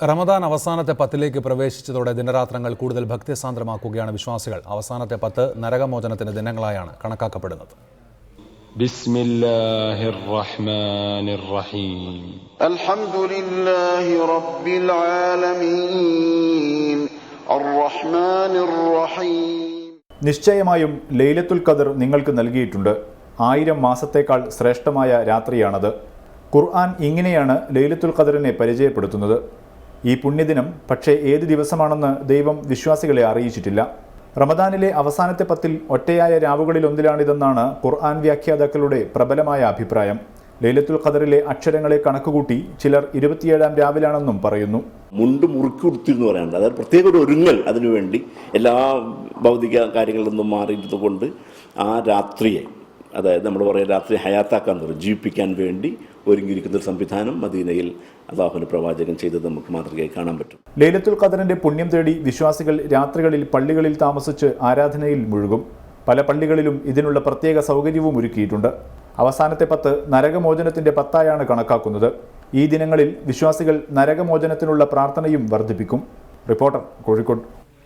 റമദാൻ അവസാനത്തെ പത്തിലേക്ക് പ്രവേശിച്ചതോടെ ദിനരാത്രങ്ങൾ കൂടുതൽ ഭക്തിസാന്ദ്രമാക്കുകയാണ് വിശ്വാസികൾ അവസാനത്തെ പത്ത് നരകമോചനത്തിന് ദിനങ്ങളായാണ് കണക്കാക്കപ്പെടുന്നത് بسم الله الرحمن الرحيم الحمد لله رب العالمين الرحمن الرحيم നിശ്ചയമായും ലൈലത്തുൽ ഖദർ നിങ്ങൾക്ക് നൽകിയിട്ടുണ്ട് ആയിരം മാസത്തേക്കാൾ ശ്രേഷ്ഠമായ രാത്രിയാണത് ഖുർആൻ ഇങ്ങനെയാണ് ലൈലത്തുൽ ഖദറിനെ പരിചയപ്പെടുത്തുന്നത് ഈ പുണ്യദിനം പക്ഷേ ഏത് ദിവസമാണെന്ന് ദൈവം വിശ്വാസികളെ അറിയിച്ചിട്ടില്ല. റമദാനിലെ അവസാനത്തെ പത്തിൽ ഒറ്റയായ രാവുകളിലൊന്നിലാണിതെന്നാണ് ഖുർആൻ വ്യാഖ്യാതാക്കളുടെ പ്രബലമായ അഭിപ്രായം. ലൈലത്തുൽ ഖദറിലെ അക്ഷരങ്ങളെ കണക്കുകൂട്ടി ചിലർ ഇരുപത്തിയേഴാം രാവിലാണെന്നും പറയുന്നു. മുണ്ട് മുറുക്കി എന്ന് പറയാനുണ്ട് അതായത് പ്രത്യേക ഒരു ഒരുങ്ങൽ അതിനുവേണ്ടി എല്ലാ ഭൗതിക കാര്യങ്ങളിൽ നിന്നും മാറിയിരുന്നുകൊണ്ട് ആ രാത്രിയെ. അതായത് നമ്മൾ പറയുന്ന രാത്രി ഹയാത്താക്കാൻ പറയും ജീവിപ്പിക്കാൻ വേണ്ടി ഒരുങ്ങിയിരിക്കുന്ന ഒരു സംവിധാനം മദീനയിൽ അള്ളാഹുവിന് പ്രവാചകൻ ചെയ്തത് നമുക്ക് മാതൃകയായി കാണാൻ പറ്റും. ലൈലത്തുൽ ഖദറിന്റെ പുണ്യം തേടി വിശ്വാസികൾ രാത്രികളിൽ പള്ളികളിൽ താമസിച്ച് ആരാധനയിൽ മുഴുകും. പല പള്ളികളിലും ഇതിനുള്ള പ്രത്യേക സൗകര്യവും ഒരുക്കിയിട്ടുണ്ട്. അവസാനത്തെ പത്ത് നരകമോചനത്തിന്റെ പത്തായാണ് കണക്കാക്കുന്നത്. ഈ ദിനങ്ങളിൽ വിശ്വാസികൾ നരകമോചനത്തിനുള്ള പ്രാർത്ഥനയും വർദ്ധിപ്പിക്കും. റിപ്പോർട്ടർ കോഴിക്കോട്.